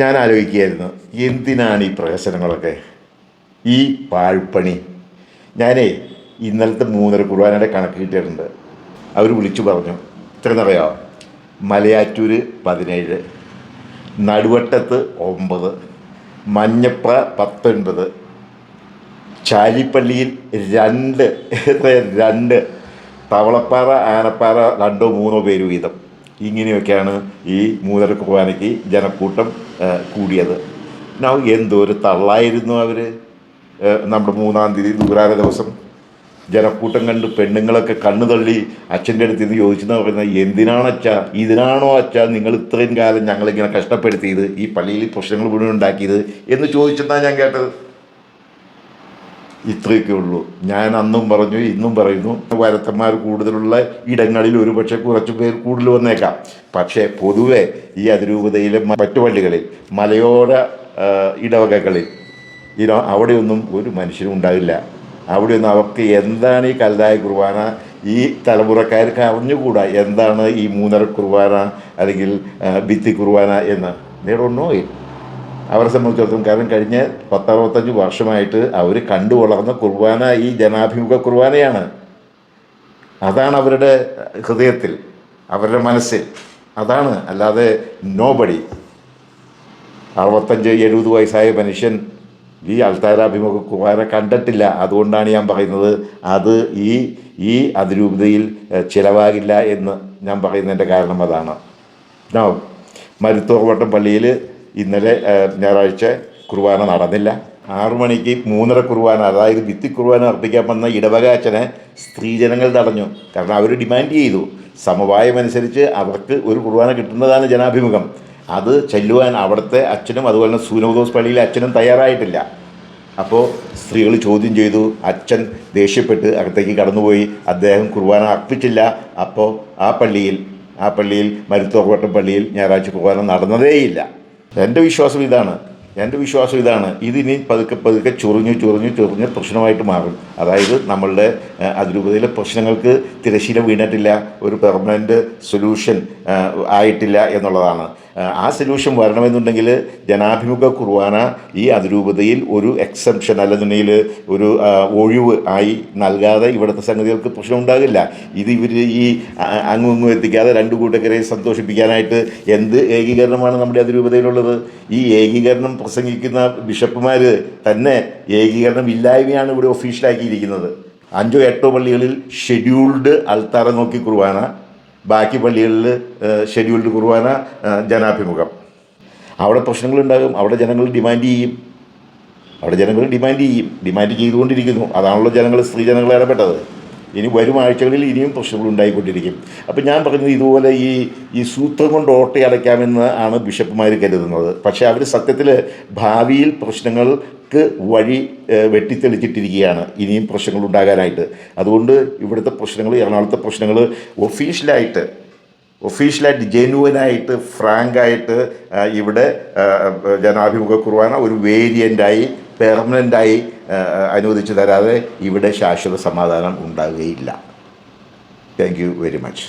ഞാൻ ആലോചിക്കുകയായിരുന്നു എന്തിനാണ് ഈ പ്രഹസനങ്ങളൊക്കെ? ഈ പാഴ്പ്പണി ഞാനേ ഇന്നലത്തെ മൂന്നര കുർബാനയുടെ കണക്ക് കിട്ടിയിട്ടുണ്ട്. അവർ വിളിച്ചു പറഞ്ഞു ഇത്രയെന്നറിയാമോ മലയാറ്റൂർ പതിനേഴ് നടുവട്ടത്ത് ഒമ്പത് മഞ്ഞപ്ര പത്തൊൻപത് ചാലിപ്പള്ളിയിൽ രണ്ട് രണ്ട് തവളപ്പാറ ആനപ്പാറ രണ്ടോ മൂന്നോ പേര് വീതം. ഇങ്ങനെയൊക്കെയാണ് ഈ മൂന്നര കുർബാനയ്ക്ക് ജനക്കൂട്ടം കൂടിയത്. നൗ എന്തോ ഒരു തള്ളായിരുന്നു അവർ നമ്മുടെ മൂന്നാം തീയതി ദൂരാര ദിവസം. ജനക്കൂട്ടം കണ്ട് പെണ്ണുങ്ങളൊക്കെ കണ്ണു തള്ളി അച്ഛന്റെ അടുത്ത് ഇത് ചോദിച്ചെന്ന് പറയുന്നത് എന്തിനാണ് അച്ഛാ? ഇതിനാണോ അച്ഛാ നിങ്ങൾ ഇത്രയും കാലം ഞങ്ങളിങ്ങനെ കഷ്ടപ്പെടുത്തിയത്? ഈ പള്ളിയിൽ പ്രശ്നങ്ങൾ മുഴുവൻ ഉണ്ടാക്കിയത്? എന്ന് ചോദിച്ചെന്നാണ് ഞാൻ കേട്ടത്. ഇത്രയൊക്കെ ഉള്ളൂ. ഞാൻ അന്നും പറഞ്ഞു ഇന്നും പറയുന്നു വരത്തന്മാർ കൂടുതലുള്ള ഇടങ്ങളിൽ ഒരുപക്ഷെ കുറച്ച് പേർ കൂടുതൽ വന്നേക്കാം. പക്ഷേ പൊതുവേ ഈ അതിരൂപതയിലെ മറ്റു പള്ളികളിൽ മലയോര ഇടവകകളിൽ ഇനോ അവിടെയൊന്നും ഒരു മനുഷ്യനും ഉണ്ടാവില്ല. അവിടെയൊന്നും അവർക്ക് എന്താണ് ഈ കലതായ കുർബാന? ഈ തലമുറക്കാർക്ക് അറിഞ്ഞുകൂടാ എന്താണ് ഈ മൂന്നര കുർബാന അല്ലെങ്കിൽ ഭിത്തി കുർബാന എന്ന്. നേടൊന്നോ അവരെ സംബന്ധിച്ചിടത്തോളം കാരണം കഴിഞ്ഞ പത്തറുപത്തഞ്ച് വർഷമായിട്ട് അവർ കണ്ടു വളർന്ന കുർബാന ഈ ജനാഭിമുഖ കുർബാനയാണ്. അതാണ് അവരുടെ ഹൃദയത്തിൽ അവരുടെ മനസ്സിൽ. അതാണ് അല്ലാതെ നോബടി അറുപത്തഞ്ച് എഴുപത് വയസ്സായ മനുഷ്യൻ ഈ അൽത്താരാഭിമുഖ കുർബാന കണ്ടിട്ടില്ല. അതുകൊണ്ടാണ് ഞാൻ പറയുന്നത് അത് ഈ ഈ അതിരൂപതയിൽ ചിലവാകില്ല എന്ന് ഞാൻ പറയുന്നതിന്റെ കാരണം അതാണ്. മരുത്തോർവട്ടം പള്ളിയിൽ ഇന്നലെ ഞായറാഴ്ച കുർബാന നടന്നില്ല. ആറു മണിക്ക് മൂന്നര കുർബാന അതായത് ഭിത്തി കുർബാന അർപ്പിക്കാൻ വന്ന ഇടവക അച്ഛനെ സ്ത്രീജനങ്ങൾ തടഞ്ഞു. കാരണം അവർ ഡിമാൻഡ് ചെയ്തു. സമവായമനുസരിച്ച് അവർക്ക് ഒരു കുർബാന കിട്ടുന്നതാണ് ജനാഭിമുഖം. അത് ചെല്ലുവാൻ അവിടുത്തെ അച്ഛനും അതുപോലെ തന്നെ സൂനോദോസ് പള്ളിയിലെ അച്ഛനും തയ്യാറായിട്ടില്ല. അപ്പോൾ സ്ത്രീകൾ ചോദ്യം ചെയ്തു. അച്ഛൻ ദേഷ്യപ്പെട്ട് അകത്തേക്ക് കടന്നുപോയി. അദ്ദേഹം കുർബാന അർപ്പിച്ചില്ല. അപ്പോൾ ആ പള്ളിയിൽ ആ പള്ളിയിൽ മരുത്തോർവട്ടം പള്ളിയിൽ ഞായറാഴ്ച കുർബാന നടന്നതേയില്ല. എന്റെ വിശ്വാസം ഇതാണ്. എന്റെ വിശ്വാസം ഇതാണ്. ഇതിനി പതുക്കെ പതുക്കെ ചൊറിഞ്ഞു ചൊറിഞ്ഞു ചൊറിഞ്ഞ് പ്രശ്നമായിട്ട് മാറും. അതായത് നമ്മളുടെ അതിരൂപതയിലെ പ്രശ്നങ്ങൾക്ക് തിരശീല വീണിട്ടില്ല ഒരു പെർമനന്റ് സൊല്യൂഷൻ ആയിട്ടില്ല എന്നുള്ളതാണ്. ആ സൊല്യൂഷൻ വരണമെന്നുണ്ടെങ്കിൽ ജനാഭിമുഖ കുർബാന ഈ അതിരൂപതയിൽ ഒരു എക്സെപ്ഷൻ അല്ലെന്നുണ്ടെങ്കിൽ ഒരു ഒഴിവ് ആയി നൽകാതെ ഇവിടുത്തെ സംഗതികൾക്ക് പ്രശ്നം ഉണ്ടാകില്ല ഇത് ഇവർ ഈ അങ്ങും അങ്ങും എത്തിക്കാതെ രണ്ട് കൂട്ടക്കരെ സന്തോഷിപ്പിക്കാനായിട്ട് എന്ത് ഏകീകരണമാണ് നമ്മുടെ അതിരൂപതയിലുള്ളത്? ഈ ഏകീകരണം പ്രസംഗിക്കുന്ന ബിഷപ്പുമാർ തന്നെ ഏകീകരണം ഇല്ലായ്മയാണ് ഇവിടെ ഒഫീഷ്യലാക്കിയിരിക്കുന്നത്. അഞ്ചോ എട്ടോ പള്ളികളിൽ ഷെഡ്യൂൾഡ് അൾത്താറ നോക്കി കുർബാന ബാക്കി പള്ളികളിൽ ഷെഡ്യൂൾഡ് കുർബാന ജനാഭിമുഖം. അവിടെ പ്രശ്നങ്ങളുണ്ടാകും അവിടെ ജനങ്ങൾ ഡിമാൻഡ് ചെയ്യും. അവിടെ ജനങ്ങൾ ഡിമാൻഡ് ചെയ്യും ഡിമാൻഡ് ചെയ്തുകൊണ്ടിരിക്കുന്നു. അതാണല്ലോ ജനങ്ങൾ സ്ത്രീ ജനങ്ങൾ ഇടപെട്ടത്. ഇനി വരും ആഴ്ചകളിൽ ഇനിയും പ്രശ്നങ്ങൾ ഉണ്ടായിക്കൊണ്ടിരിക്കും. അപ്പം ഞാൻ പറയുന്നത് ഇതുപോലെ ഈ ഈ സൂത്രം കൊണ്ട് ഓട്ടയടയ്ക്കാമെന്ന് ആണ് ബിഷപ്പുമാർ കരുതുന്നത്. പക്ഷേ അവർ സത്യത്തിൽ ഭാവിയിൽ പ്രശ്നങ്ങൾക്ക് വഴി വെട്ടിത്തെളിച്ചിട്ടിരിക്കുകയാണ്. ഇനിയും പ്രശ്നങ്ങൾ ഉണ്ടാകാനായിട്ട്. അതുകൊണ്ട് ഇവിടുത്തെ പ്രശ്നങ്ങൾ എറണാകുളത്തെ പ്രശ്നങ്ങൾ ഒഫീഷ്യലായിട്ട് ഒഫീഷ്യലായിട്ട് ജെനുവനായിട്ട് ഫ്രാങ്കായിട്ട് ഇവിടെ ജനാഭിമുഖ കുർബാന ഒരു വേരിയന്റായി പെർമനന്റായി അനുവദിച്ചു തരാതെ ഇവിടെ ശാശ്വത സമാധാനം ഉണ്ടാകുകയില്ല താങ്ക് യു വെരി മച്ച്